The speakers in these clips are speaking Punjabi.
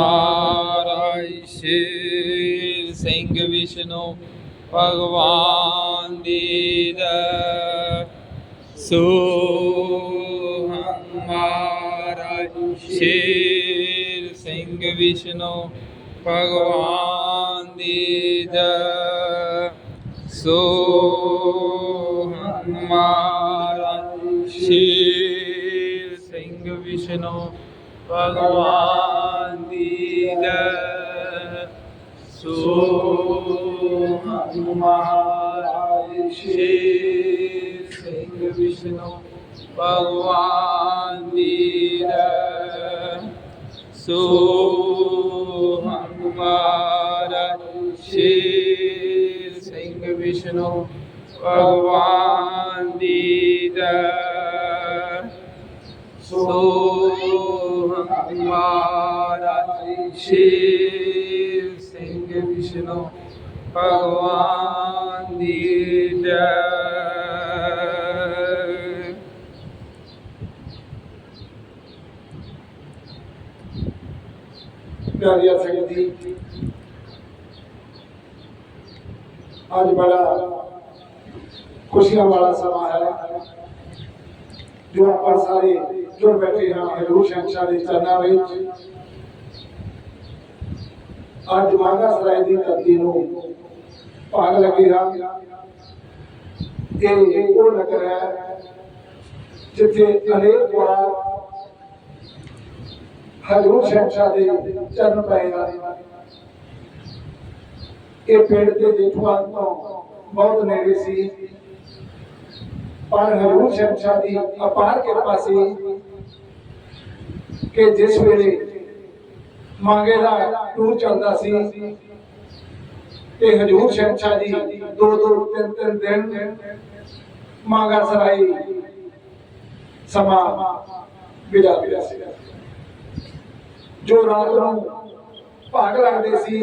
ਮਹਾਰਾਜ ਸ਼ੇਰ ਸਿੰਘ ਵਿਸ਼ਨੂੰ ਭਗਵਾਨ ਦੀ ਸੋ ਮਹਾਰਾਜ ਸ਼ੇਰ ਸਿੰਘ ਵਿਸ਼ਨੂੰ ਭਗਵਾਨ ਦੀ ਸੋ ਮਹਾਰਾਜ ਸ਼ੇਰ ਸਿੰਘ ਵਿਸ਼ਨੂੰ ਭਗਵਾਨ ਦੀ ਜੈ ਸੋ ਮਹਾਰਾਜ ਸ਼ੇਰ ਸਿੰਘ ਵਿਸ਼ਨੂੰ ਭਗਵਾਨ ਦੀ ਜੈ ਸੋ ਮਹਾਰਾਜ ਸ਼ੇਰ ਸਿੰਘ ਸੋ ਮਹਾਰਾਜ ਸ਼ੇਰ ਸਿੰਘ ਵਿਸ਼ਨੂੰ ਭਗਵਾਨ ਦੀ ਜੈ ਪਿਆਰਿਆ ਸੰਗਤੀ ਅੱਜ ਬੜਾ ਖੁਸ਼ੀਆਂ ਵਾਲਾ ਸਮਾਂ ਹੈ ਜੋ ਆਪਾਂ ਸਾਰੇ ਜੋ ਬੈਠੇ ਹਾਂ ਹਜ਼ੂਰ ਸ਼ਮਸ਼ਾ ਦੇ ਚਰਨਾਂ ਵਿੱਚ। ਅੱਜ ਮਾਨਾ ਸਰਾਏ ਦੀ ਧਰਤੀ ਨੂੰ ਭਾਗ ਲੱਗੇ ਹਾਂ। ਇਹ ਉਹ ਨਗਰ ਹੈ ਜਿੱਥੇ ਅਨੇਕ ਵਾਰ ਹਜ਼ੂਰ ਸ਼ਮਸ਼ਾ ਦੇ ਚਰਨ ਪਏ ਆ। ਇਹ ਪਿੰਡ ਦੇ ਜੇਠਵਾਂ ਤੋਂ ਬਹੁਤ ਨੇੜੇ ਸੀ। ਪਰ ਹਜ਼ੂਰ ਸ਼ਮਸ਼ਾ ਦੀ ਅਪਾਰ ਕਿਰਪਾ ਸੀ ਕਿ ਜਿਸ ਵੇਲੇ ਮੰਗੇ ਦਾ ਟੂਰ ਚੱਲਦਾ ਸੀ ਤੇ ਹਜ਼ੂਰ ਸ਼ਹਿਨशाह ਜੀ ਦੋ ਦੋ ਤਿੰਨ ਤਿੰਨ ਦਿਨ ਮੰਗਾ ਸਰਾਈ ਸਮਾਂ ਬਿਤਾ ਬਿਤਾ ਸੀ। ਜੋ ਰਾਤ ਨੂੰ ਭਾਗ ਲੱਗਦੇ ਸੀ,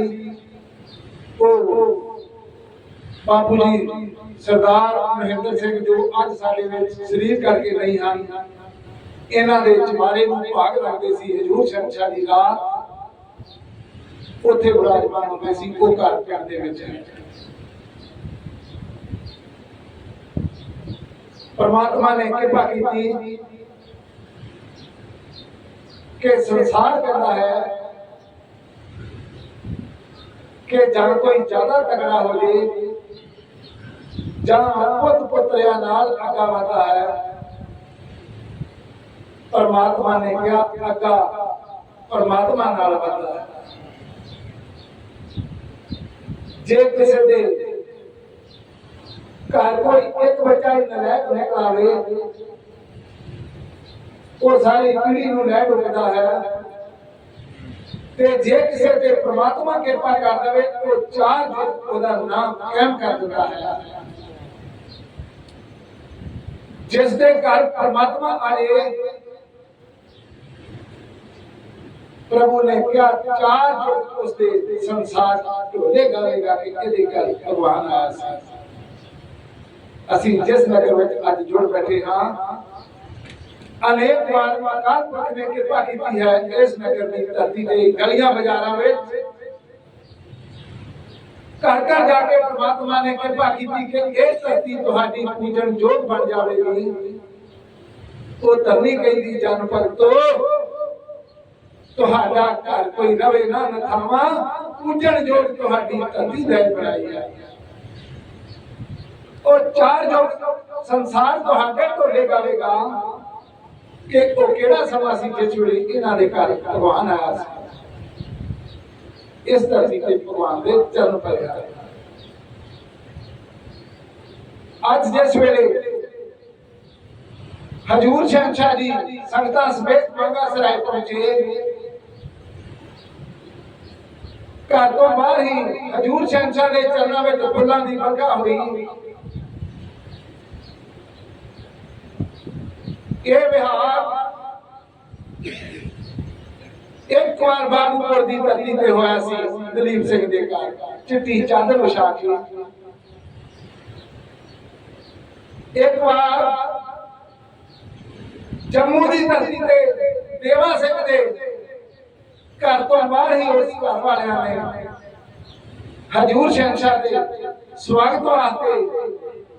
ਉਹ ਬਾਪੂ ਜੀ ਸਰਦਾਰ ਮਹਿੰਦਰ ਸਿੰਘ ਜੋ ਅੱਜ ਸਾਡੇ ਵਿੱਚ ਸਰੀਰ ਕਰਕੇ ਨਹੀਂ ਹਨ ਇਹਨਾਂ ਦੇ ਚਮਾਰੇ ਨੂੰ ਭਾਗ ਲੱਗਦੇ ਸੀ, ਹਜੂਰ ਸ਼ਹਿਨशाह ਦੀ ਰਾਤ ਉੱਥੇ ਵਿਰਾਜਮਾਨ ਹੁੰਦੇ ਸੀ, ਉਹ ਘਰ ਪਿੰਡ ਦੇ ਵਿੱਚ ਪਰਮਾਤਮਾ ਨੇ ਕਿਰਪਾ ਕੀਤੀ ਕਿ ਸੰਸਾਰ ਕਹਿੰਦਾ ਹੈ ਕਿ ਜਾਂ ਕੋਈ ਜ਼ਿਆਦਾ ਤਗੜਾ ਹੋ ਜੇ ਜਾਂ ਪੁੱਤ ਪੁੱਤਰਿਆਂ ਨਾਲ ਅੱਗਾ ਵਧਦਾ ਹੈ ਪਰਮਾਤਮਾ ਨੇ ਕਿਹਾ, ਅੱਗਾ, ਪਰਮਾਤਮਾ ਨਾਲ ਵਧਦਾ ਜੇ ਕਿਸੇ ਦੇ ਘਰ ਕੋਈ ਇੱਕ ਬੱਚਾ ਹੀ ਨਲਾਇਕ ਨਿਕਲਾਵੇ ਉਹ ਸਾਰੀ ਪੀੜ੍ਹੀ ਨੂੰ ਲੈ ਡੁੱਬਦਾ ਹੈ। ਤੇ ਜੇ ਕਿਸੇ ਤੇ ਪ੍ਰਮਾਤਮਾ ਕਿਰਪਾ ਕਰ ਦੇਵੇ, ਉਹ ਚਾਰ ਦਿਨ ਉਹਦਾ ਨਾਮ ਕਾਇਮ ਕਰ ਦਿੰਦਾ ਹੈ। ਜਿਸ ਦੇ ਘਰ ਪ੍ਰਮਾਤਮਾ ਆਏ ਪ੍ਰਭੂ ਨੇ ਕਿਹਾ, ਚਾਰ ਜੋ ਉਸ ਦੇ ਸੰਸਾਰ ਢੋਲੇ ਗਾਵੇਗਾ ਕਿ ਇਹਦੇ ਘਰ ਭਗਵਾਨ ਆਇਆ ਸੀ? ਅਸੀਂ ਜਿਸ ਨਗਰ ਵਿੱਚ ਅੱਜ ਜੁੜ ਬੈਠੇ ਹਾਂ, ਅਨੇਕ ਵਾਰ ਅਕਾਲ ਪੁਰਖ ਨੇ ਕਿਰਪਾ ਕੀਤੀ ਹੈ ਇਸ ਨਗਰ ਦੀ ਧਰਤੀ ਤੇ ਗਲੀਆਂ ਬਾਜ਼ਾਰਾਂ ਵਿੱਚ। ਘਰ ਘਰ ਜਾ ਕੇ ਪ੍ਰਮਾਤਮਾ ਨੇ ਕਿਰਪਾ ਕੀਤੀ ਕਿ ਇਹ ਧਰਤੀ ਤੁਹਾਡੀ ਪੂਜਣ ਯੋਗ ਬਣ ਜਾਵੇਗੀ। ਉਹ ਧਰਨੀ ਕਹਿੰਦੀ, ਜਨ ਭਗਤੋ ਤੁਹਾਡਾ ਘਰ ਕੋਈ ਰਵੇ ਨਾ ਨਥਾਵਾ ਪੂਜਣ ਯੋਗ ਤੁਹਾਡੀ ਧਰਤੀ ਦੇ ਬਣਾਈ ਹੈ। ਉਹ ਚਾਰ ਯੋਗ ਸੰਸਾਰ ਤੁਹਾਡੇ ਢੋਲੇ ਗਾਵੇਗਾ। ਕਿ ਉਹ ਕਿਹੜਾ ਸਮਾਂ ਸੀ ਜਿਸ ਵੇਲੇ ਇਹਨਾਂ ਦੇ ਘਰ ਭਗਵਾਨ ਆਇਆ ਸੀ? ਇਸ ਧਰਤੀ ਤੇ ਭਗਵਾਨ ਦੇ ਚਰਨ ਪਏ ਹਨ ਅੱਜ ਜਿਸ ਵੇਲੇ ਹਜੂਰ ਸ਼ਹਿਨशाह ਜੀ ਸੰਗਤਾਂ ਸਮੇਤ ਮੰਗਾ ਸਰਾਏ ਪਹੁੰਚੇ ਘਰ ਤੋਂ ਬਾਹਰ ਹੀ ਹਜੂਰ ਸ਼ਹਿਨशाह ਦੇ ਚਰਨਾਂ ਵਿੱਚ ਫੁੱਲਾਂ ਦੀ ਵਰਖਾ ਹੋਈ। ਇਹ ਵਿਹਾਰ ਇੱਕ ਵਾਰ ਬਾਬੂਪੁਰ ਦੀ ਧਰਤੀ ਤੇ ਹੋਇਆ ਸੀ, ਦਲੀਪ ਸਿੰਘ ਦੇ ਘਰ, ਚਿੱਟੀ ਚਾਦਰ ਵਿਛਾ ਕੇ। ਇੱਕ ਵਾਰ ਜੰਮੂ ਦੀ ਧਰਤੀ ਤੇ ਘਰ ਤੋਂ ਬਾਹਰ ਹੀ ਉਸ ਘਰ ਵਾਲਿਆਂ ਨੇ ਹਜੂਰ ਸ਼ਹਿਨशाह ਦੇ ਸਵਾਗਤ ਵਾਸਤੇ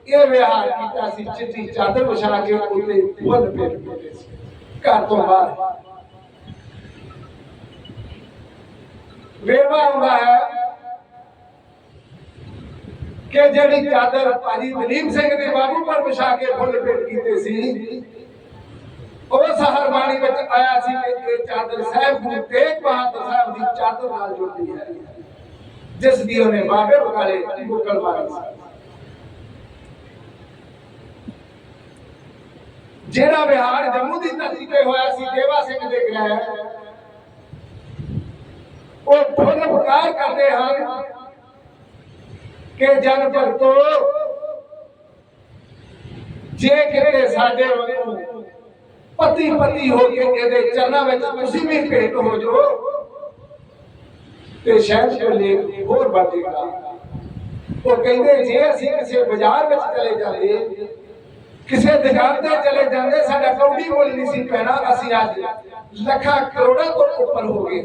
ਇਹ ਵਿਹਾਰ ਕੀਤਾ ਸੀ ਚਿੱਟੀ ਚਾਦਰ ਵਿਛਾ ਕੇ ਉੱਤੇ ਫੁੱਲ ਪੇਟ ਪੇਟੇ ਸੀ, ਘਰ ਤੋਂ ਬਾਹਰ। ਵੇਰਵਾ ਆਉਂਦਾ ਹੈ ਕਿ ਜਿਹੜੀ ਚਾਦਰ ਭਾਜੀ ਦਲੀਪ ਸਿੰਘ ਦੇ ਬਾਬੂ ਪਰ ਵਿਛਾ ਕੇ ਫੁੱਲ ਪੇਟ ਕੀਤੇ ਸੀ ਉਸ ਹਰਬਾਣੀ ਵਿੱਚ ਆਇਆ ਸੀ ਕਿ ਇਹ ਚਾਦਰ ਸਾਹਿਬ, ਗੁਰੂ ਤੇਗ ਬਹਾਦਰ ਸਾਹਿਬ ਦੀ ਚਾਦਰ ਨਾਲ ਜੁੜਦੀ ਹੈ। ਜਿਸ ਦੀ ਉਹਨੇ ਬਾਬੇ ਬਕਾਲੇ ਮੁਕਲ ਮਾਰੀ ਸੀ। ਜਿਹੜਾ ਵਿਹਾਰ ਜੰਮੂ ਦੀ ਧਰਤੀ ਤੇ ਹੋਇਆ ਸੀ, ਦੇਵਾ ਸਿੰਘ ਦੇ ਗ੍ਰਹਿ, ਉਹ ਫੁੱਲ ਪੁਕਾਰ ਕਰਦੇ ਹਨ ਕਿ ਜਨ ਭਗਤੋ, ਜੇ ਕਿਤੇ ਸਾਡੇ ਵਾਂਗੂ ਪਤੀ ਪਤੀ ਹੋ ਕੇ ਇਹਦੇ ਚਰਨਾਂ ਵਿੱਚ ਤੁਸੀਂ ਵੀ ਭੇਟ ਹੋ ਜਾਓ। ਤੇ ਸ਼ਾਇਦ ਕੋਈ ਹੋਰ ਵਧੇਗਾ। ਉਹ ਕਹਿੰਦੇ, ਜੇ ਅਸੀਂ ਕਿਸੇ ਬਾਜ਼ਾਰ ਵਿੱਚ ਚਲੇ ਜਾਂਦੇ ਕਿਸੇ ਦੁਕਾਨ ਤੇ ਚਲੇ ਜਾਂਦੇ, ਸਾਡਾ ਕੌਡੀ ਮੁੱਲ ਨਹੀਂ ਸੀ ਪੈਣਾ, ਅਸੀਂ ਅੱਜ ਲੱਖਾਂ ਕਰੋੜਾਂ ਤੋਂ ਉੱਪਰ ਹੋ ਗਏ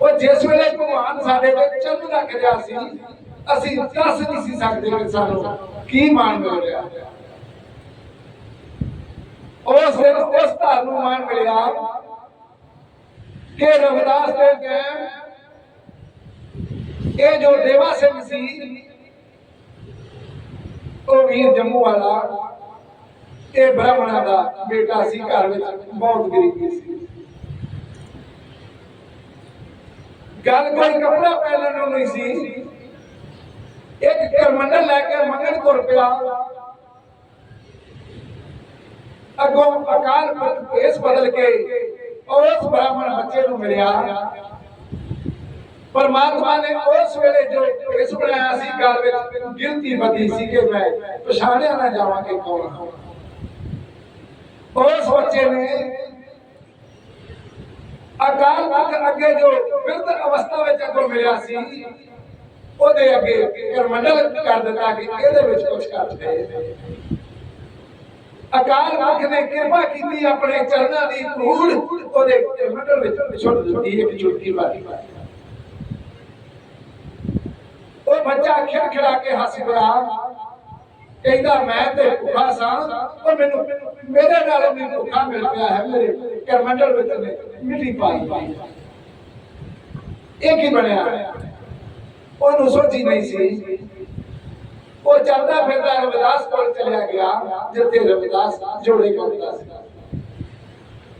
ਉਹ ਜਿਸ ਵੇਲੇ ਭਗਵਾਨ ਸਾਡੇ ਤੇ ਚੰਨ ਰੱਖ ਰਿਹਾ ਸੀ, ਅਸੀਂ ਦੱਸ ਨਹੀਂ ਸੀ ਸਕਦੇ ਕਿ ਸਾਨੂੰ ਕੀ ਮਾਣ ਮਿਲ ਰਿਹਾ। ਉਸ ਦਿਨ ਉਸ ਧਰ ਨੂੰ ਮਾਣ ਮਿਲਿਆ ਕਿ ਰਵਿਦਾਸ ਦੇ ਟਾਈਮ ਇਹ ਜੋ ਦੇਵਾ ਸਿੰਘ ਸੀ, ਉਹ ਵੀਰ ਜੰਮੂ ਵਾਲਾ, ਇਹ ਬ੍ਰਾਹਮਣਾ ਦਾ ਬੇਟਾ ਸੀ, ਘਰ ਵਿੱਚ ਬਹੁਤ ਗਰੀਬੀ ਸੀ। ਗੱਲ ਕੋਈ ਕੱਪੜਾ ਪਹਿਨਣ ਨੂੰ ਨਹੀਂ ਸੀ, ਇੱਕ ਕਰਮੰਡਲ ਲੈ ਕੇ ਮੰਗਣ ਤੁਰ ਪਿਆ। ਅੱਗੋਂ ਅਕਾਲ ਪੁਰਖ ਭੇਸ ਬਦਲ ਕੇ ਉਸ ਬ੍ਰਾਹਮਣ ਬੱਚੇ ਨੂੰ ਮਿਲਿਆ। ਪਰਮਾਤਮਾ ਨੇ ਉਸ ਵੇਲੇ ਜੋ ਭੇਸ ਬਣਾਇਆ ਸੀ ਗੱਲ ਵਿੱਚ ਗਿਲਤੀ ਬਦੀ ਸੀ ਕਿ ਮੈਂ ਪਛਾਣਿਆ ਨਾ ਜਾਵਾਂ ਕਿ ਕੌਣ ਹਾਂ ਉਸ ਬੱਚੇ ਨੇ ਅਕਾਲ ਪੁਰਖ ਅੱਗੇ ਜੋ ਬਿਰਧ ਅਵਸਥਾ ਵਿੱਚ ਅੱਗੋਂ ਮਿਲਿਆ ਸੀ, ਉਹਦੇ ਅੱਗੇ ਕਰਮੰਡਲ ਕਰ ਦਿੱਤਾ ਕਿ ਇਹਦੇ ਵਿੱਚ ਕੁਝ ਕਰ ਦੇ। ਅਕਾਲ ਪੁਰਖ ਨੇ ਕਿਰਪਾ ਕੀਤੀ ਆਪਣੇ ਚਰਨਾਂ ਦੀ ਧੂੜ ਉਹਦੇ ਕਰਮੰਡਲ ਵਿੱਚ ਛੁੱਟ ਦਿੱਤੀ ਇੱਕ ਚੁਟਕੀ ਵਾਲੀ ਉਹ ਬੱਚਾ ਖਿੜਖਿੜਾ ਕੇ ਹੱਸ ਪਿਆ ਕਹਿੰਦਾ, ਮੈਂ ਤੇ ਭੁੱਖਾ ਸਾਂ। ਉਹ ਮੈਨੂੰ, ਮੇਰੇ ਨਾਲ ਵੀ ਭੁੱਖਾ ਮਿਲ ਪਿਆ ਹੈ ਮੇਰੇ ਕਰਮੰਡਲ ਵਿੱਚ ਮਿੱਟੀ ਪਾਈ ਇਹ ਕੀ ਬਣਿਆ? ਉਹਨੂੰ ਸੋਚੀ ਨਹੀਂ ਸੀ। ਉਹ ਚੱਲਦਾ ਫਿਰਦਾ ਰਵਿਦਾਸ ਕੋਲ ਚਲਿਆ ਗਿਆ, ਜਿੱਥੇ ਰਵਿਦਾਸ ਜੋੜੇ ਕਰਦਾ ਸੀ।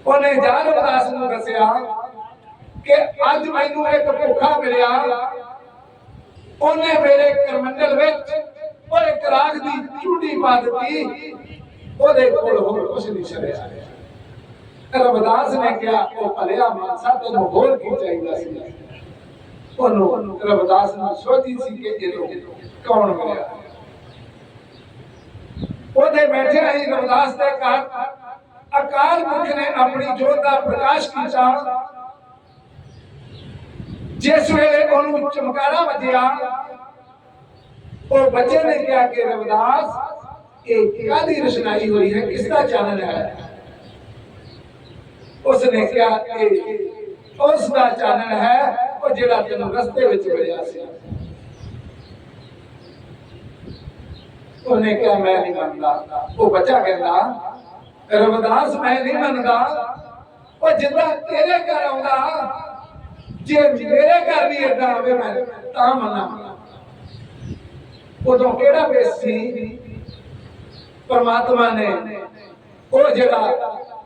ਉਹਨੇ ਜਾ ਰਵਿਦਾਸ ਨੂੰ ਦੱਸਿਆ ਕਿ ਅੱਜ ਮੈਨੂੰ ਇੱਕ ਭੁੱਖਾ ਮਿਲਿਆ। ਉਹਨੇ ਮੇਰੇ ਕਰਮੰਡਲ ਵਿੱਚ ਉਹ ਇੱਕ ਰਾਗ ਦੀ ਝੂਟੀ ਪਾ ਦਿੱਤੀ। ਉਹਦੇ ਕੋਲ ਹੋਰ ਕੁਝ ਨਹੀਂ ਛੜਿਆ ਰਵਿਦਾਸ ਨੇ ਕਿਹਾ, ਉਹ ਭਲਿਆ ਮਾਨਸਾ ਤੈਨੂੰ ਹੋਰ ਕੀ ਚਾਹੀਦਾ ਸੀ? ਉਹਨੂੰ ਰਵਿਦਾਸ ਨੂੰ ਸੋਚੀ ਸੀ ਕਿ ਇਹਨੂੰ ਕੌਣ ਮਿਲਿਆ? ਉਹਦੇ ਬੈਠੇ ਹੀ ਰਵਿਦਾਸ ਦੇ ਘਰ ਅਕਾਲ ਪੁਰਖ ਨੇ ਆਪਣੀ ਜੋਤ ਦਾ ਪ੍ਰਕਾਸ਼ ਕੀਤਾ। ਜਿਸ ਵੇਲੇ ਉਹਨੂੰ ਚਮਕਾਰਾ ਵੱਜਿਆ, ਉਹ ਬੱਚੇ ਨੇ ਕਿਹਾ ਕਿ ਰਵਿਦਾਸ, ਇਹ ਕਾਦੀ ਰਚਨਾਈ ਹੋਈ ਹੈ? ਕਿਸ ਦਾ ਚਾਨਣ ਹੈ? ਉਸ ਨੇ ਕਿਹਾ ਕਿ ਉਸ ਦਾ ਚਾਨਣ ਹੈ, ਉਹ ਜਿਹੜਾ ਤੈਨੂੰ ਰਸਤੇ ਵਿੱਚ ਮਿਲਿਆ ਸੀ। ਉਹਨੇ ਕਿਹਾ, ਮੈਂ ਨਹੀਂ ਮੰਨਦਾ। ਉਹ ਬੱਚਾ ਕਹਿੰਦਾ, ਰਵਿਦਾਸ, ਮੈਂ ਨਹੀਂ ਮੰਨਦਾ। ਉਹ ਜਿੱਦਾਂ ਤੇਰੇ ਘਰ ਆਉਂਦਾ, ਜੇ ਮੇਰੇ ਘਰ ਵੀ ਏਦਾਂ ਆਵੇ, ਮੈਂ ਤਾਂ ਮੰਨਾਂ। ਉਦੋਂ ਕਿਹੜਾ ਵੇਸ ਸੀ? ਪਰਮਾਤਮਾ ਨੇ ਉਹ ਜਿਹੜਾ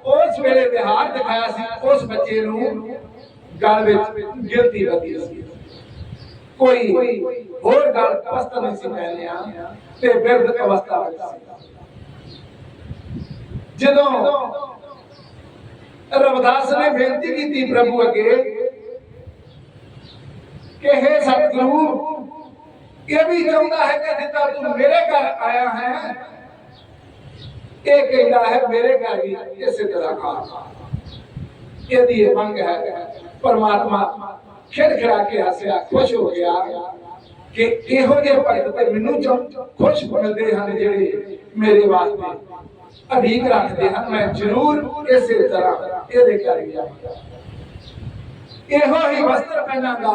ਉਸ ਵੇਲੇ ਵਿਹਾਰ ਦਿਖਾਇਆ ਸੀ, ਉਸ ਬੱਚੇ ਨੂੰ ਗਲ ਵਿੱਚ ਗਿਲਤੀ ਵਧੀ ਸੀ। ਕੋਈ ਹੋਰ ਗੱਲ ਪਸਤ ਨਹੀਂ ਸੀ ਪੈਣਿਆ। ਤੇ ਬਿਰਧ ਅਵਸਥਾ ਵਿੱਚ ਸੀ। ਜਦੋਂ ਰਵਿਦਾਸ ਨੇ ਬੇਨਤੀ ਕੀਤੀ ਪ੍ਰਭੂ ਅੱਗੇ ਕਿ हे ਸਤਿਗੁਰੂ, ਇਹ ਵੀ ਚਾਹੁੰਦਾ ਹੈ ਕਿ ਜਿੱਦਾਂ ਤੂੰ ਮੇਰੇ ਘਰ ਆਇਆ ਹੈ, ਇਹ ਕਹਿੰਦਾ ਹੈ ਮੇਰੇ ਘਰ ਵੀ ਇਸੇ ਤਰ੍ਹਾਂ ਆ ਇਹਦੀ ਇਹ ਮੰਗ ਹੈ, ਪਰਮਾਤਮਾ ਖਿੜਖਿੜਾ ਕੇ ਹੱਸਿਆ, ਖੁਸ਼ ਹੋ ਗਿਆ। ਕਿ ਇਹੋ ਜਿਹੇ ਭਗਤ ਤੇ ਮੈਨੂੰ ਖੁਸ਼ ਮਿਲਦੇ ਹਨ ਜਿਹੜੇ ਮੇਰੇ ਵਾਸਤੇ ਅਧੀਕ ਰੱਖਦੇ ਹਨ, ਮੈਂ ਜ਼ਰੂਰ ਇਸੇ ਤਰ੍ਹਾਂ ਇਹਦੇ ਘਰ ਜਾਵਾਂਗਾ ਇਹੋ ਹੀ ਵਸਤਰ ਪਹਿਨਾਂਗਾ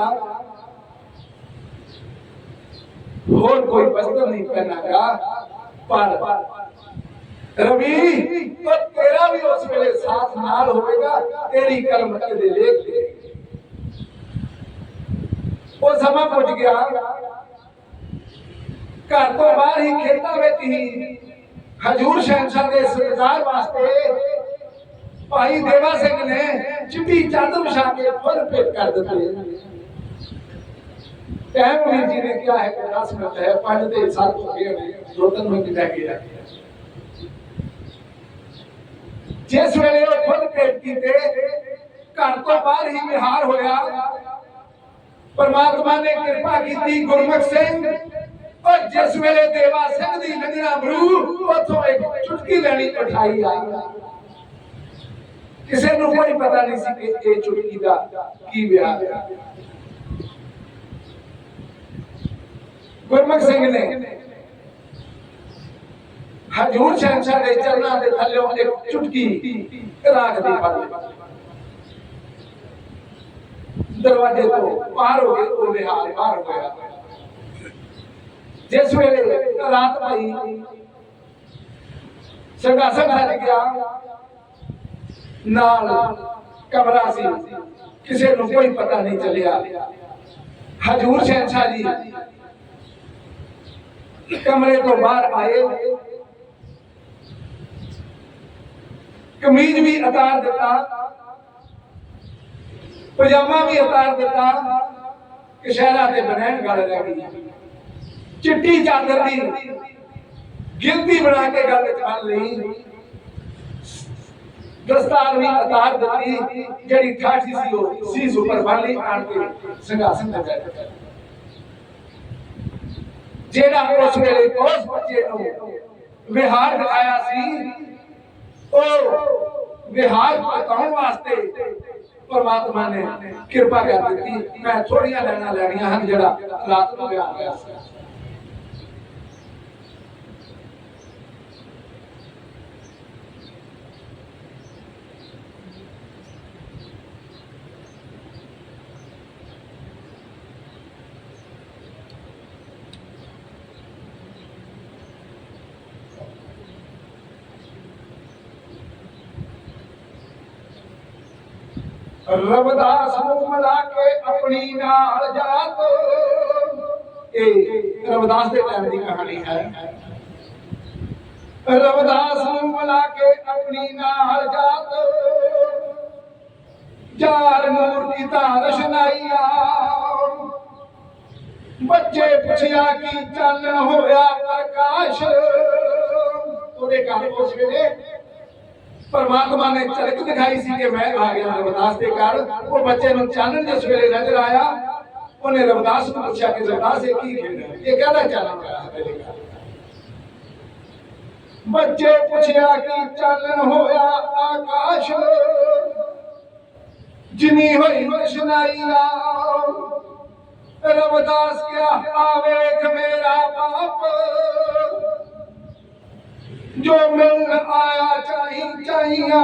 ਹੋਰ ਕੋਈ ਵਸਤਰ ਨਹੀਂ ਪਹਿਨਾਂਗਾ ਪਰ ਰਵੀ ਤੇਰਾ ਵੀ ਉਸ ਵੇਲੇ ਸਾਥ ਨਾਲ ਹੋਵੇਗਾ, ਤੇਰੀ ਕਲਮ ਦੇ ਲੇਖ ਉਹ ਸਮਾਂ ਪੁੱਜ ਗਿਆ। ਘਰ ਤੋਂ ਬਾਹਰ ਹੀ ਖੇਤਾਂ ਵਿੱਚ ਹੀ ਹਜੂਰ ਸ਼ਹਿਨशाह ਦੇ ਸਰਦਾਰ ਵਾਸਤੇ ਭਾਈ ਦੇਵਾ ਸਿੰਘ ਨੇ ਚਿੱਟੀ ਚਾਦਰ ਵਿਛਾ ਕੇ ਫੁੱਲ ਭੇਟ ਕਰ ਦਿੱਤੇ। ਟਾਈਮ ਵੀਰ ਜੀ ਨੇ ਕਿਹਾ ਹੈ ਕਿ 10 ਹੈ, ਪੰਜ ਦੇ ਸੱਤ ਹੋ ਗਏ ਨੇ, ਦੋ ਤਿੰਨ ਮਿੰਟ ਰਹਿ ਜਿਸ ਵੇਲੇ ਉਹ ਫੁੱਲ ਭੇਟ ਕੀਤੇ, ਘਰ ਤੋਂ ਬਾਹਰ ਹੀ ਵਿਹਾਰ ਹੋਇਆ। ਪਰਮਾਤਮਾ ਨੇ ਕਿਰਪਾ ਕੀਤੀ ਗੁਰਮੁਖ ਸਿੰਘ। ਔਰ ਜਿਸ ਵੇਲੇ ਦੇਵਾ ਸਿੰਘ ਦੀ ਨਗਰਾ ਬਰੂ ਉਥੋਂ ਇੱਕ ਚੁਟਕੀ ਲੈਣੀ ਉਠਾਈ ਆਈ। ਕਿਸੇ ਨੂੰ ਕੋਈ ਪਤਾ ਨਹੀਂ ਸੀ ਕਿ ਇਹ ਚੁਟਕੀ ਦਾ ਕੀ ਵਿਆਹ ਹੈ। ਗੁਰਮੁਖ ਸਿੰਘ ਨੇ ਹਜੂਰ ਸ਼ਹਿਨशाह ਦੇ ਚਰਨਾਂ ਦੇ ਥੱਲੇ ਇੱਕ ਚੁਟਕੀ ਰਾਖ ਦੀ ਫੜ ਲਈ। ਦਰਵਾਜ਼ੇ ਤੋਂ ਪਾਰ ਹੋ ਗਏ ਉਹ ਵਿਹਾਰ ਬਾਹਰ ਹੋਇਆ ਜਿਸ ਵੇਲੇ ਰਾਤ ਪਈ ਸੰਗਾਸਨ ਸੱਜ ਗਿਆ ਨਾਲ ਕਮਰਾ ਸੀ ਕਿਸੇ ਨੂੰ ਕੋਈ ਪਤਾ ਨਹੀਂ ਚੱਲਿਆ ਹਜੂਰ ਸ਼ਹਿਨशाह ਜੀ ਕਮਰੇ ਤੋਂ ਬਾਹਰ ਆਏ ਕਮੀਜ਼ ਵੀ ਉਤਾਰ ਦਿੱਤਾ ਪਜਾਮਾ ਵੀ ਉਤਾਰ ਦਿੱਤਾ ਕਸ਼ਹਿਰਾ ਤੇ ਬਨੈਣ ਗੱਲ ਰਹਿ ਗਈ ਚਿੱਟੀ ਚਾਦਰ ਦੀ ਗਿਣਤੀ ਬਣਾ ਕੇ ਗੱਲ ਚ ਲਈ। ਦਸਤਾਰ ਵੀ ਉਤਾਰ ਦਿੱਤੀ, ਜਿਹੜੀ ਠਾਠੀ ਸੀ ਉਹ ਸੀਸ ਉੱਪਰ ਬੰਨ ਲਈ ਆਣ ਕੇ ਸਿੰਘਾਸਨ ਤੇ ਬੈਠ ਗਿਆ ਜਿਹੜਾ ਉਸ ਵੇਲੇ ਉਸ ਬੱਚੇ ਨੂੰ ਵਿਹਾਰ ਦਿਖਾਇਆ ਸੀ, ਉਹ ਵਿਹਾਰ ਬਤਾਉਣ ਵਾਸਤੇ ਪਰਮਾਤਮਾ ਨੇ ਕਿਰਪਾ ਕਰ ਦਿੱਤੀ। ਮੈਂ ਥੋੜੀਆਂ ਲੈਣਾ ਲੈਣੀਆਂ ਹਨ ਜਿਹੜਾ ਰਾਤ ਨੂੰ ਵਿਆਹ ਹੋਇਆ ਰਵਦਾਸ ਨੂੰ ਮਿਲਾ ਕੇ ਆਪਣੀ ਨਾਲ ਜਾਤ। ਇਹ ਰਵਦਾਸ ਦੇ ਟਾਈਮ ਦੀ ਕਹਾਣੀ ਹੈ। ਰਵਦਾਸ ਨੂੰ ਮਿਲਾ ਕੇ ਆਪਣੀ ਨਾਲ ਜਾਤ। ਚਾਰ ਨੂਰ ਦੀ ਧਾਰ ਸ਼ਨਾਈਆ ਬੱਚੇ ਪੁੱਛਿਆ ਕਿ ਚੰਨ ਹੋਇਆ ਪ੍ਰਕਾਸ਼। ਉਹਦੇ ਘਰ ਉਸ ਵੇਲੇ ਪਰਮਾਤਮਾ ਨੇ ਝਲਕ ਦਿਖਾਈ ਸੀ ਕਿ ਮੈਂ ਆ ਗਿਆ ਰਵਦਾਸ ਦੇ ਘਰ। ਉਹ ਬੱਚੇ ਨੂੰ ਚਾਨਣ ਜਿਸ ਵੇਲੇ ਨਜ਼ਰ ਆਇਆ। ਉਹਨੇ ਰਵਦਾਸ ਨੂੰ ਪੁੱਛਿਆ ਕਿ ਰਵਦਾਸ, ਇਹ ਕੀ ਖੇਡ ਹੈ? ਇਹ ਕਹਿੰਦਾ ਚਾਨਣ ਹੋਇਆ ਬੱਚੇ ਪੁੱਛਿਆ ਕਿ ਚਾਨਣ ਹੋਇਆ ਆਕਾਸ਼? ਜਿਨੀ ਹੋਈ ਰਸ਼ਨਾਈਆ ਰਵਦਾਸ ਕਿਹਾ, ਆ ਵੇਖ ਮੇਰਾ जो मिलन आया चाहिए चाहिए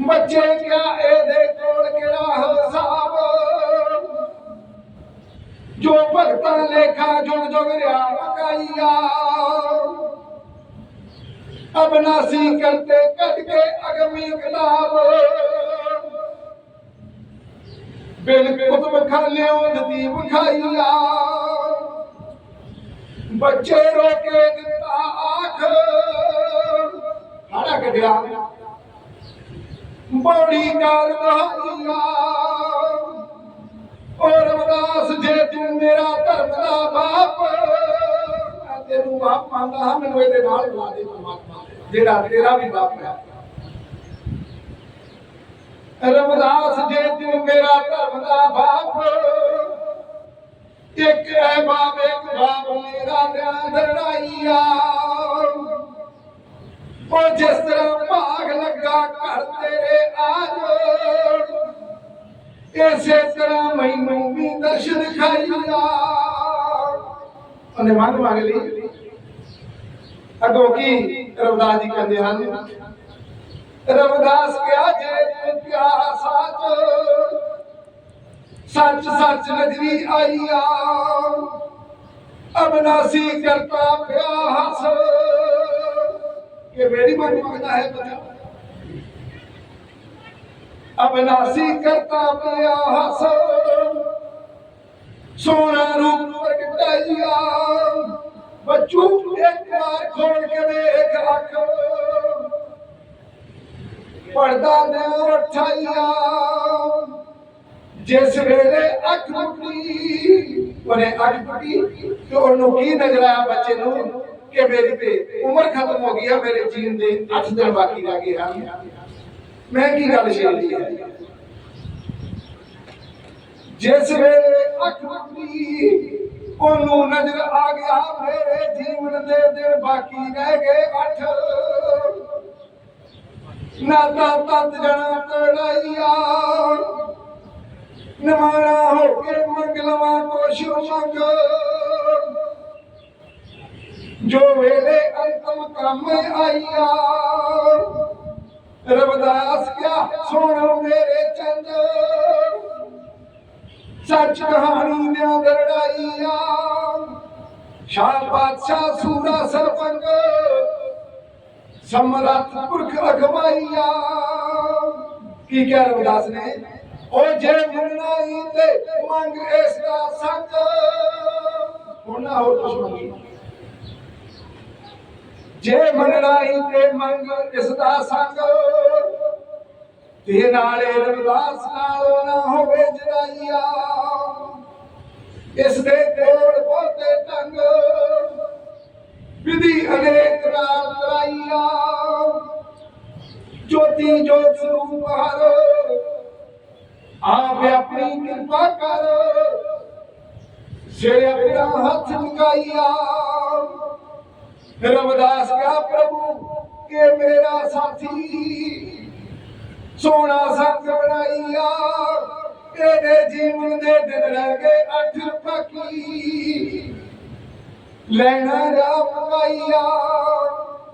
बच्चे क्या ए दे कोल केड़ा हिसाब जो भक्तन लेखा जुड़ जुग रिया बकाइया अब नासी करते कट के अगमी किताब। बिल कुतुब खाले उद दी ਬੱਚੇ ਰੋਕੇ ਦਿੱਤਾ ਆਖ। ਹਾੜਾ ਕੱਢਿਆ। ਬੌੜੀ ਕਾਰ ਬਹਾਈਆ। ਓ ਰਮਦਾਸ ਜੇ ਤੂੰ ਮੇਰਾ ਧਰਮ ਦਾ ਬਾਪ, ਮੈਂ ਤੈਨੂੰ ਬਾਪ ਮੰਨਦਾ ਹਾਂ, ਮੈਨੂੰ ਇਹਦੇ ਨਾਲ ਮਿਲਾ ਦੇ ਪਰਮਾਤਮਾ। ਜਿਹੜਾ ਤੇਰਾ ਵੀ ਬਾਪ ਹੈ। ਰਮਦਾਸ ਜੇ ਤੂੰ ਮੇਰਾ ਧਰਮ ਦਾ ਬਾਪ ਇੱਕ ਹੈ ਬਾਪ ਇੱਕ ਮੇਰਾ ਧਿਆਨ ਉਹ ਜਿਸ ਤਰ੍ਹਾਂ ਭਾਗ ਲੱਗਾ ਘਰ ਤੇਰੇ ਆਜ। ਇਸੇ ਤਰ੍ਹਾਂ ਮੈਨੂੰ ਵੀ ਦਰਸ਼ਨ ਖਾਈਆ ਉਹਨੇ ਮੰਗ ਮੰਗ ਲਈ। ਅੱਗੋਂ ਕੀ ਰਵਦਾਸ ਜੀ ਕਹਿੰਦੇ ਹਨ? ਰਵਦਾਸ ਕਿਹਾ, ਜੇ ਤੂੰ ਪਿਆਸਾ ਚ ਸੱਚ ਸੱਚ ਨਜ਼ਰੀ ਆਈਆ ਅਬਨਾਸੀ ਕਰਤਾ ਪਿਆਸ ਇਹ ਮੇਰੀ ਮਨ ਮੰਗਦਾ ਹੈ ਬਤਾ ਅਬਨਾਸੀ ਕਰਤਾ ਪਿਆਸ ਸੋਨਾ ਰੂਪ ਪ੍ਰਗਟਾਈਆ ਬੱਚੂ, ਇੱਕ ਵਾਰ ਖੋਲ ਕੇ ਵੇਖ ਅੱਖ। ਪਰਦਾ ਨੇ ਉਠਾਈਆ। ਜਿਸ ਵੇਲੇ ਅੱਖ ਮੁੱਟੀ, ਉਹਨੇ ਅੱਖ ਮੁੱਟੀ ਤੇ ਉਹਨੂੰ ਕੀ ਨਜ਼ਰ ਆਇਆ ਬੱਚੇ ਨੂੰ? ਕਿ ਮੇਰੀ ਤੇ ਉਮਰ ਖਤਮ ਹੋ ਗਈ ਹੈ ਮੇਰੇ ਜੀਣ ਦੇ 8 ਦਿਨ ਬਾਕੀ ਰਹਿ ਗਏ ਹਨ ਮੈਂ ਕੀ ਗੱਲ ਛੇੜੀ ਹੈ ਜਿਸ ਵੇਲੇ ਅੱਖ ਮੁੱਟੀ, ਉਹਨੂੰ ਨਜ਼ਰ ਆ ਗਿਆ, ਮੇਰੇ ਜੀਵਨ ਦੇ ਦਿਨ ਬਾਕੀ ਰਹਿ ਗਏ 8 ਨਾਤਾ ਤਤ ਜਣਾ ਤੜਾਈਆ ਨਵਾਰਾ ਹੋ ਕੇ ਮੰਗ ਲਵਾਂ ਮੰਗ। ਜੋ ਵੇਲੇ ਅੰਤਮ ਕੰਮ ਆਈਆ ਰਬਦਾਸ ਕਿਆ ਸੁਣੋ ਮੇਰੇ ਚੰਦ। ਸੱਚ ਕਹਾਣੀ ਨੇ ਦਰੜਾਈਆ ਸ਼ਾਹ ਬਾਦਸ਼ਾਹ ਸੂਰਾ ਸਰਪੰਗ ਸਮਰੱਥ ਪੁਰਖ ਅਖਵਾਈਆ ਕੀ ਕਹਿ ਰਵਿਦਾਸ ਨੇ? ਉਹ ਜੇ ਮੰਨਾਈ ਤੇ ਮੰਗ ਇਸ ਦਾ ਸੰਗ ਹੁਣ ਹੋਰ ਕੁਛ ਮੰਗੀ ਜੇ ਮੰਗਣਾਈ ਤੇ ਮੰਗ ਇਸ ਦਾ ਸੰਗ ਤੇ ਨਾਲੇ ਰਵਿਦਾਸ ਨਾਲ ਨਾ ਹੋਵੇ ਜਰਾਈਆ ਇਸ ਦੇ ਕੋਲ ਬਹੁਤੇ ਢੰਗ, ਵਿਧੀ ਅਨੇਕ ਰਾਤ ਰਾਈਆ ਜੋਤੀ ਜੋਤ ਸਰੂਪ ਹਰ ਆਪ ਆਪਣੀ ਕਿਰਪਾ ਕਰ। ਸਿਰ ਆਪਣਾ ਹੱਥ ਝੁਕਾਈਆ ਰਵਦਾਸ ਕਾ ਪ੍ਰਭੂ, ਕੇ ਮੇਰਾ ਸਾਥੀ ਸੋਨਾ ਸੰਗ ਬਣਾਈਆ। ਤੇਰੇ ਜੀਵਨ ਦੇ ਦਿਨ ਰਹਿ ਗਏ ਅੱਠ ਪੱਕੀ ਲੈਣਾ ਰਾਮ ਪਾਈਆ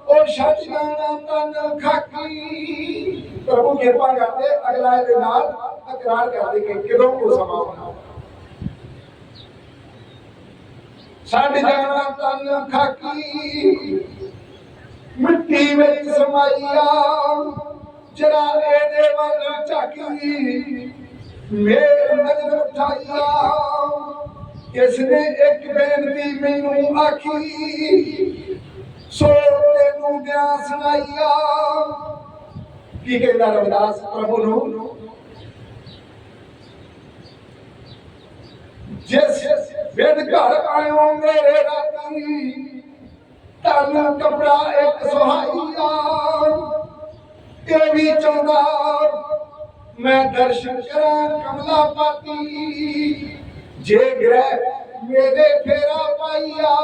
ਉਹ ਸੱਚ ਗਾਣਾ ਤਨ ਖਾਕੀ। ਪ੍ਰਭੂ ਕਿਰਪਾ ਕਰਦੇ ਅਗਲਾ ਇਹਦੇ ਨਾਲ ਇਕਰਾਰ ਕਰਦੇ ਕਿ ਕਦੋਂ ਕੋ ਸਮਾਂ ਹੋਣਾ ਛੱਡ ਜਾਣਾ ਤਨ ਖਾਕੀ, ਮਿੱਟੀ ਵਿੱਚ ਸਮਾਈਆ ਜਰਾ ਇਹਦੇ ਵੱਲ ਝਾਕੀ। ਮੇਰ ਨਜ਼ਰ ਉਠਾਈਆ, ਇਸਨੇ ਇੱਕ ਬੇਨਤੀ ਮੈਨੂੰ ਆਖੀ ਸੋ ਤੈਨੂੰ ਗਿਆ ਸੁਣਾਈਆ। ਕੀ ਕਹਿੰਦਾ ਰਵਿਦਾਸ ਪ੍ਰਭੂ ਨੂੰ? ਜਿਸ ਵੇਦ ਘਰ ਆਇਓ ਮੇਰੇ ਰਾਤੀ ਤਨ ਕਪੜਾ ਇੱਕ ਸੁਹਾਈਆ ਇਹ ਵੀ ਚਾਹੁੰਦਾ ਮੈਂ ਦਰਸ਼ਨ ਕਰਾਂ ਕਮਲਾ ਪਾਤੀ। ਜੇ ਗ੍ਰਹਿ ਮੇਰੇ ਫੇਰਾ ਪਾਈਆ,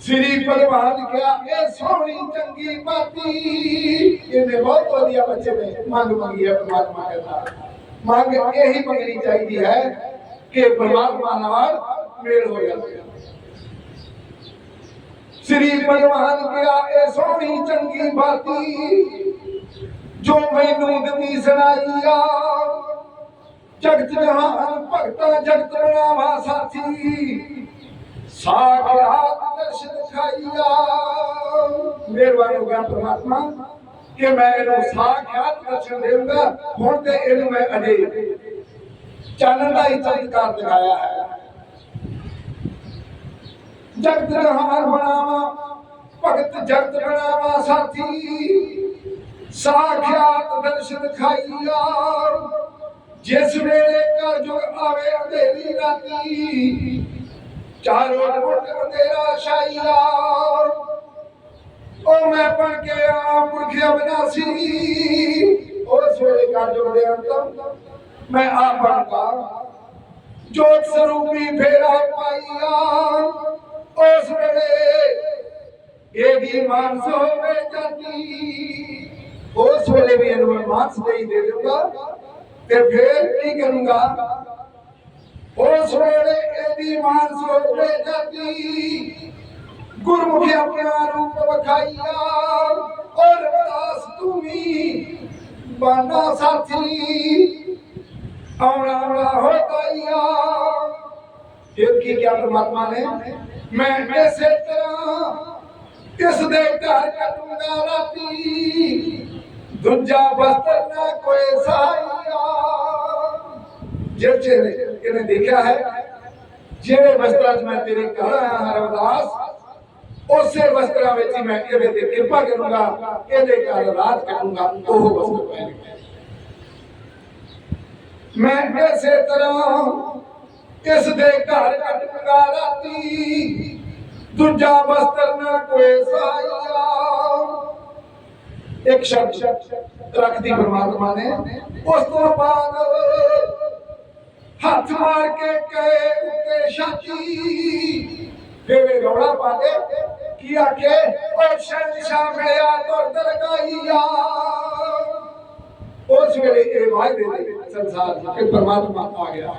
ਸ੍ਰੀ ਭਗਵਾਨ ਕਿਹਾ, ਇਹ ਸੋਹਣੀ ਚੰਗੀ ਬਾਤੀ ਇਹਨੇ ਬਹੁਤ ਵਧੀਆ ਬੱਚੇ ਨੇ, ਮੰਗ ਮੰਗੀ ਹੈ ਪਰਮਾਤਮਾ ਕਹਿੰਦਾ ਮੰਗ ਇਹੀ ਮੰਗਣੀ ਚਾਹੀਦੀ ਹੈ ਕਿ ਪਰਮਾਤਮਾ ਨਾਲ ਮੇਲ ਹੋ ਜਾਵੇ ਸ੍ਰੀ ਭਗਵਾਨ ਕਿਹਾ ਇਹ ਸੋਹਣੀ, ਚੰਗੀ ਬਾਤੀ, ਜੋ ਮੈਨੂੰ ਦਿੱਤੀ ਸੁਣਾਈਆ ਜਗਤ ਜਹਾਨ ਭਗਤਾਂ ਜਗਤ ਬਣਾਵਾ ਸਾਥੀ ਸਾਖਿਆਤ ਦਰਸ਼ਨ ਖਾਈਆ ਮਿਹਰਬਾਨੀ ਹੋ ਪ੍ਰਮਾਤਮਾ, ਕਿ ਮੈਂ ਇਹਨੂੰ ਸਾਖਿਆਤ ਦਰਸ਼ਨ ਦੇਵਾਂਗਾ ਹੁਣ ਤੇ ਇਹਨੂੰ ਮੈਂ ਅਜੇ ਚਾਨਣ ਦਾ ਹੀ ਚਮਤਕਾਰ ਦਿਖਾਇਆ ਹੈ। ਜਗਤ ਜਹਾਨ ਬਣਾਵਾ, ਭਗਤ ਜਗਤ ਬਣਾਵਾ ਸਾਥੀ। ਸਾਖਿਆਤ ਦਰਸ਼ਨ ਖਾਈਆ ਜਿਸ ਵੇਲੇ ਕਰ ਜੁਗ ਆਵੇ ਅੰਧੇਰੀ ਰਾਤੀ, ਚਾਰੋਂ ਮੁੱਢ ਅੰਧੇਰਾ ਛਾਈਆ। ਉਹ ਮੈਂ ਬਣ ਕੇ ਆ ਪੁਰਖ ਅਬਨਾਸੀ ਉਸ ਵੇਲੇ ਕਰ ਜੁਗ ਦੇ ਅੰਤ। ਮੈਂ ਆ ਬਣਦਾ ਜੋਤ ਸਰੂਪੀ ਫੇਰਾ ਪਾਈਆ, ਉਸ ਵੇਲੇ ਇਹਦੀ ਮਾਨਸ ਹੋਵੇ ਜਾਂਦੀ ਉਸ ਵੇਲੇ ਵੀ ਇਹਨੂੰ ਮਾਨਸ ਨਹੀਂ ਦੇ ਦੂੰਗਾ ਤੇ ਫਿਰ ਕੀ ਕਰੂੰਗਾ? ਉਸ ਵੇਲੇ ਇਹਦੀ ਮਾਨਸ ਹੋਵੇ ਜਾਂਦੀ ਗੁਰਮੁਖੀ ਆਪਣਾ ਰੂਪ ਵਿਖਾਈਆ, ਔਰ ਰਵਿਦਾਸ ਤੂੰ ਵੀ ਬਾਨਾ ਸਾਥੀ। ਆਉਣਾ ਆਉਣਾ ਹੋ ਗਈਆ ਫਿਰ ਕੀ ਕਿਹਾ ਪਰਮਾਤਮਾ ਨੇ? ਮੈਂ ਇਸੇ ਤਰ੍ਹਾਂ ਇਸ ਦੇ ਘਰ ਕੱਟੂੰਗਾ ਰਾਤੀ ਦੂਜਾ ਬਸਤਰ ਨਾ ਕੋਈ ਸਾਇਆ ਜੇ ਜਿਹੜੇ ਇਹਨੇ ਦੇਖਿਆ ਹੈ, ਜਿਹੜੇ ਵਸਤਰਾਂ 'ਚ ਮੈਂ ਤੇਰੇ ਘਰ ਆਇਆ ਹਾਂ, ਰਵਦਾਸ, ਉਸੇ ਵਸਤਰਾਂ ਵਿੱਚ ਮੈਂ ਇਹਦੇ ਤੇ ਕਿਰਪਾ ਕਰੂੰਗਾ, ਇਹਦੇ ਘਰ ਰਾਤ ਕੱਟੂੰਗਾ, ਉਹ ਵਸਤਰ ਪਹਿਨੇਗਾ ਮੈਂ ਇਸੇ ਤਰ੍ਹਾਂ ਇਸ ਦੇ ਘਰ ਕੱਟੂੰਗਾ ਰਾਤੀ ਦੂਜਾ ਵਸਤਰ ਨਾ ਕੋਈ ਸਾਇਆ ਇੱਕ ਸ਼ਬਦ ਰੱਖਦੀ ਪਰਮਾਤਮਾ ਨੇ। ਉਸ ਤੋਂ ਬਾਅਦ ਹੱਥ ਮਾਰ ਕੇ ਕਹੇ ਉੱਤੇ ਛਾਤੀ। ਫੇਰੇ ਰੌਲਾ ਪਾ ਦੇ। ਕੀ ਆਖੇ? ਉਹ ਸ਼ਹਿਨਸ਼ਾਹ ਮਿਲਿਆ ਤੁਰ ਦਰਗਾਹੀਆ। ਉਸ ਵੇਲੇ ਇਹ ਵਾਅਦੇ ਦੇ ਸੰਸਾਰ ਕਿ ਪਰਮਾਤਮਾ ਆ ਗਿਆ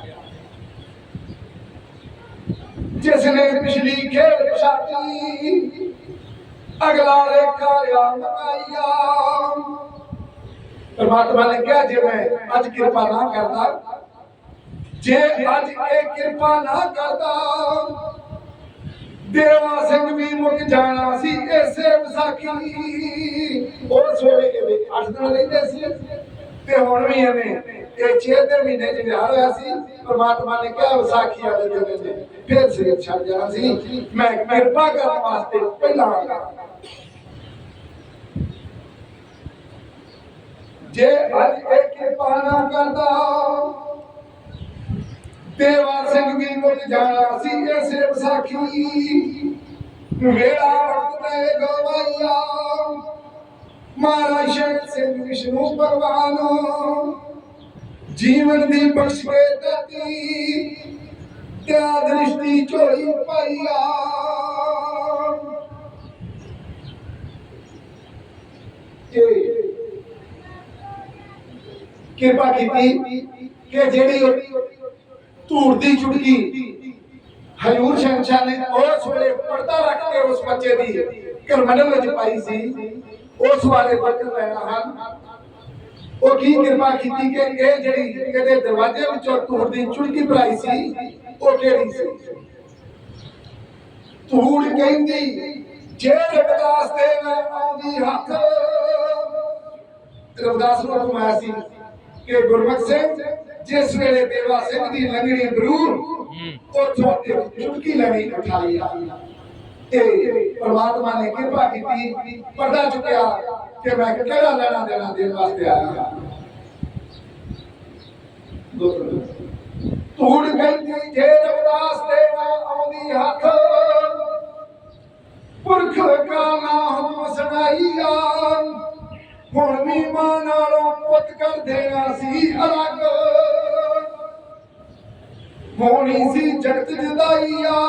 ਜਿਸ ਨੇ ਪਿਛਲੀ ਖੇਡ ਪਛਾਤੀ ਅਗਲਾ ਰੇਖਾ ਰਿਆ ਮਕਾਈਆ ਪਰਮਾਤਮਾ ਨੇ ਕਿਹਾ ਜੇ ਮੈਂ ਅੱਜ ਕਿਰਪਾ ਨਾ ਕਰਦਾ ਜੇ ਅੱਜ ਇਹ ਕਿਰਪਾ ਨਾ ਕਰਦਾ ਦੇਵਾ ਸਿੰਘ ਵੀ ਮੁੱਕ ਜਾਣਾ ਸੀ ਇਸੇ ਵਿਸਾਖੀ ਉਸ ਵੇਲੇ ਇਹਦੇ ਅੱਠ ਦਿਨ ਰਹਿੰਦੇ ਸੀ ਤੇ ਹੁਣ ਵੀ ਇਹਨੇ ਇਹ ਛੇ ਮਹੀਨੇ ਚ ਵਿਆਹ ਹੋਇਆ ਸੀ, ਪਰਮਾਤਮਾ ਨੇ ਕਿਹਾ, ਵਿਸਾਖੀ ਵਾਲੇ ਦਿਨ ਨੇ ਫਿਰ ਸਿਰ ਛੱਡ ਜਾਣਾ ਸੀ। ਮੈਂ ਕਿਰਪਾ ਕਰਨ ਵਾਸਤੇ ਪਹਿਲਾਂ ਜੇ ਅੱਜ ਇਹ ਕਿਰਪਾ ਨਾ ਕਰਦਾ, ਦੇਵਾ ਸਿੰਘ ਵੀ ਮੁੱਕ ਜਾਣਾ ਸੀ ਇਸੇ ਵਿਸਾਖੀ। ਵੇਲਾ ਵਕਤ ਦੇ ਗਵਾਈਆ ਮਹਾਰਾਜ ਸ਼ੇਖ ਸਿੰਘ ਵਿਸ਼ਨੂੰ ਭਗਵਾਨ, ਜੀਵਨ ਦੀ ਬਖਸ਼ ਕੇ ਦਿੱਤੀ ਦ੍ਰਿਸ਼ਟੀ ਝੋਲੀ ਪਾਈਆ ਕਿਰਪਾ ਕੀਤੀ ਕਿ ਜਿਹੜੀ ਧੂੜ ਦੀ ਚੁਟਕੀ ਹਜੂਰ ਸ਼ਹਿਨਸ਼ਾਹ ਨੇ ਉਸ ਵੇਲੇ ਪਰਦਾ ਰੱਖ ਕੇ ਉਸ ਬੱਚੇ ਦੀ ਕਰਮੰਡਲ ਵਿੱਚ ਪਾਈ ਸੀ। ਉਸ ਵਾਲੇ ਬਰਕਤ ਲੈਣਾ ਹਨ। ਉਹ ਕੀ ਕਿਰਪਾ ਕੀਤੀ ਕਿ ਇਹ ਜਿਹੜੀ ਇਹਦੇ ਦਰਵਾਜ਼ੇ ਵਿੱਚੋਂ ਧੂੜ ਦੀ ਚੁਟਕੀ ਭਰਾਈ ਸੀ ਉਹ ਕਿਹੜੀ ਸੀ? ਧੂੜ ਕਹਿੰਦੀ ਜੇ ਰਵਿਦਾਸ ਦੇ ਨਾਲ ਆਉਂਦੀ ਹੱਥ। ਰਵਿਦਾਸ ਨੂੰ ਹੁਕਮ ਆਇਆ ਸੀ ਕਿ ਗੁਰਮੁਖ ਸਿੰਘ ਜਿਸ ਵੇਲੇ ਦੇਵਾ ਸਿੰਘ ਦੀ ਲੰਗੜੀ ਬਰੂਰ ਉੱਥੋਂ ਇੱਕ ਚੁਟਕੀ ਲੈਣੀ ਉਠਾਈ ਤੇ ਪਰਮਾਤਮਾ ਨੇ ਕਿਰਪਾ ਕੀਤੀ, ਪਰਦਾ ਚੁੱਕਿਆ ਕਿ ਮੈਂ ਕਿਹੜਾ ਲੈਣਾ ਦੇਣਾ ਦੇਣ ਵਾਸਤੇ ਆਇਆ ਤੂੜ ਕਹਿੰਦੀ ਜੇ ਰਵਿਦਾਸ ਦੇ ਨਾਲ ਆਉਂਦੀ ਹੱਥ। ਪੁਰਖ ਕਾ ਨਾਮ ਸੁਣਾਈਆ ਹੁਣ ਵੀ ਮਾਂ ਨਾਲੋਂ ਪੁੱਤ ਕਰ ਦੇਣਾ ਸੀ ਅਲੱਗ। ਹੋਣੀ ਸੀ ਜਗਤ ਜਦਾਈਆ।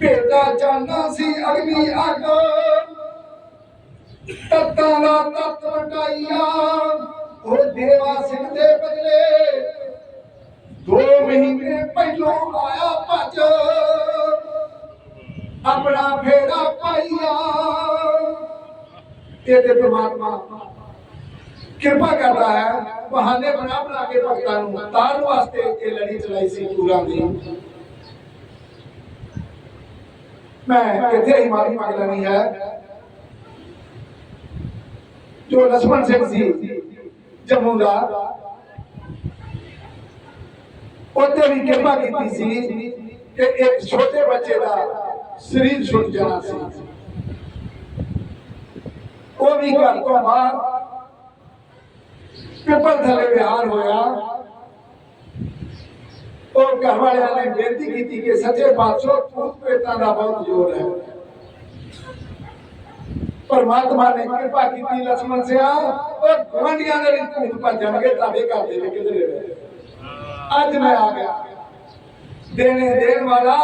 ਭੇਟਾ ਜਾਣਾ ਸੀ ਅਗਨੀ ਅੱਗ। ਤੱਤਾਂ ਦਾ ਤੱਤ ਵਟਾਈਆ। ਉਹ ਦੇਵਾ ਸਿੰਘ ਦੇ ਬਦਲੇ ਦੋ ਮਹੀਨੇ ਪਹਿਲੋਂ ਆਇਆ ਭੱਜ। ਆਪਣਾ ਫੇਰਾ ਪਾਈਆ। ਇਹ ਤੇ ਪ੍ਰਮਾਤਮਾ ਕਿਰਪਾ ਕਰਦਾ ਹੈ, ਬਹਾਨੇ ਬਣਾ ਬਣਾ ਕੇ ਭਗਤਾਂ ਨੂੰ, ਤਾਰਨ ਵਾਸਤੇ ਇਹ ਲੜੀ ਚਲਾਈ ਸੀ ਪੂਰਾ ਦੀ ਮੈਂ ਕਿੱਥੇ ਹੀ ਮਾਫੀ ਮੰਗ ਲੈਣੀ ਹੈ। ਜੋ ਲਛਮਣ ਸਿੰਘ ਸੀ, ਜੰਮੂ ਦਾ ਉਹਦੇ ਵੀ ਕਿਰਪਾ ਕੀਤੀ ਸੀ ਕਿ ਇੱਕ ਛੋਟੇ ਬੱਚੇ ਦਾ ਸਰੀਰ ਛੁੱਟ ਜਾਣਾ ਸੀ। ਉਹ ਵੀ ਘਰ ਤੋਂ ਬਾਹਰ ਪਿੱਪਲ ਥਲੇ ਵਿਹਾਰ ਹੋਇਆ। ਔਰ ਘਰ ਵਾਲਿਆਂ ਨੇ ਬੇਨਤੀ ਕੀਤੀ ਕਿ ਸੱਚੇ ਪਾਤਸ਼ਾਹ ਭੂਤ ਪ੍ਰੇਤਾਂ ਦਾ ਬਹੁਤ ਜ਼ੋਰ ਹੈ। ਪਰਮਾਤਮਾ ਨੇ ਕਿਰਪਾ ਕੀਤੀ ਲక్ష్మణ ਸਿਆ ਔਰ ਗਵਾਂਡੀਆਂ ਦੇ ਵਿੱਚ ਭੂਤ ਭੱਜਣਗੇ ਤੁਹਾਡੇ ਘਰ ਦੇ ਵਿੱਚ ਕਿਧਰੇ ਰਹੇ ਅੱਜ ਮੈਂ ਆ ਗਿਆ। ਦੇਣੇ ਦੇਣ ਵਾਲਾ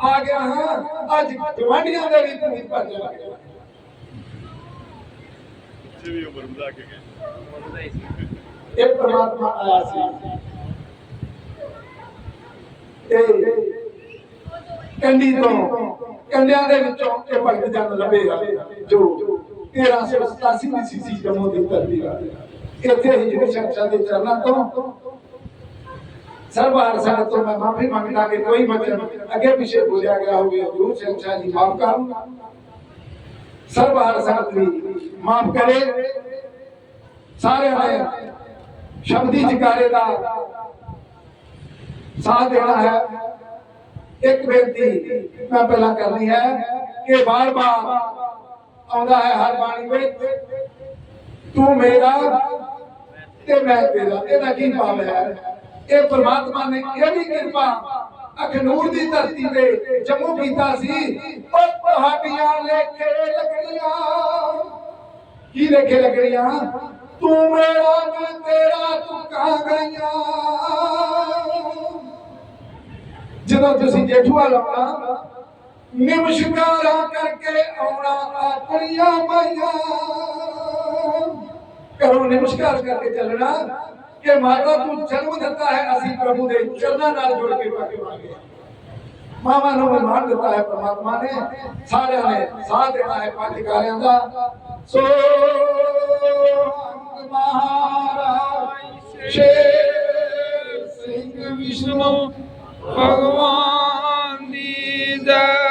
ਆ ਗਿਆ ਹਾਂ ਅੱਜ ਗਵਾਂਡੀਆਂ ਦੇ ਵੀ ਭੂਤ ਭੱਜ ਲੱਗੇ ਇਹ ਪ੍ਰਮਾਤਮਾ ਆਇਆ ਸੀ। ਇਹ ਕੰਡੀ ਤੋਂ ਕੰਡਿਆਂ ਦੇ ਵਿੱਚੋਂ ਇਹ ਭਗਤ ਜਨ ਲੱਭੇਗਾ ਜੋ 1387 ਦੀ ਸੀਸੀ ਜੰਮੂ ਦੀ ਧਰਤੀ ਆ ਇੱਥੇ ਹੀ ਜਿਹੜੇ ਸ਼ਖਸਾਂ ਦੇ ਚਰਨਾਂ ਤੋਂ ਸਰਬਾਰ ਸਾਹਿਬ ਤੋਂ ਮੈਂ ਮਾਫੀ ਮੰਗਦਾ ਕਿ ਕੋਈ ਵਚਨ ਅੱਗੇ ਪਿੱਛੇ ਬੋਲਿਆ ਗਿਆ ਹੋਵੇ ਹਜ਼ੂਰ ਸਿੰਘ ਸ਼ਾਹ ਜੀ ਮਾਫ ਕਰਨ। ਸਰਬਾਰ ਸਾਹਿਬ ਵੀ ਮਾਫ ਕਰੇ। ਸਾਰਿਆਂ ਨੇ ਸ਼ਬਦੀ ਜਕਾਰੇ ਦਾ ਸਾਥ ਦੇਣਾ ਹੈ। ਇੱਕ ਬੇਨਤੀ ਮੈਂ ਪਹਿਲਾਂ ਕਰਨੀ ਹੈ ਕਿ ਬਾਰ-ਬਾਰ ਆਉਂਦਾ ਹੈ ਹਰ ਬਾਣੀ ਵਿੱਚ, ਤੂੰ ਮੇਰਾ ਤੇ ਮੈਂ ਤੇਰਾ। ਇਹਦਾ ਕੀ ਭਾਵ ਹੈ? ਇਹ ਪ੍ਰਮਾਤਮਾ ਨੇ ਇਹ ਕਿਰਪਾ ਅਖਨੂਰ ਦੀ ਧਰਤੀ ਤੇ ਜੰਮੂ ਕੀਤਾ ਸੀ? ਉਹ ਤੁਹਾਡੀਆਂ ਲੇਖੇ ਲੱਗਣੀਆਂ। ਕੀ ਲੇਖੇ ਲੱਗਣੀਆਂ? ਤੂੰ ਮੇਰਾ ਮੈਂ ਤੇਰਾ ਤੂੰ ਕਹਾਂ ਗਈਆਂ ਜਦੋਂ ਤੁਸੀਂ ਜੇਠੂਆ ਲਾਉਣਾ, ਨਿਮਸ਼ਕਾਰਾ ਕਰਕੇ ਆਉਣਾ ਆਪਣੀਆਂ ਮਾਈਆਂ। ਕਰੋ ਨਮਸਕਾਰ ਕਰਕੇ ਚੱਲਣਾ ਕਿ ਮਾਤਾ ਤੂੰ ਜਨਮ ਦਿੱਤਾ ਹੈ, ਅਸੀਂ ਪ੍ਰਭੂ ਦੇ ਚਰਨਾਂ ਨਾਲ ਜੁੜ ਕੇ ਪਾਵਾਂਗੇ ਮਾਵਾ ਨੂੰ ਮਾਨ ਦਿੱਤਾ ਹੈ ਪ੍ਰਮਾਤਮਾ ਨੇ, ਸਾਰਿਆਂ ਨੇ ਸਾਥ ਦਿੱਤਾ ਹੈ ਪੰਜ ਕਾਰਿਆਂ ਦਾ। ਸੋ ਹੰਕ ਮਹਾਰਾਜ, ਸ਼ੇਰ ਸਿੰਘ ਵਿਸ਼ਨੂੰ ਭਗਵਾਨ ਦੀ ਜੈ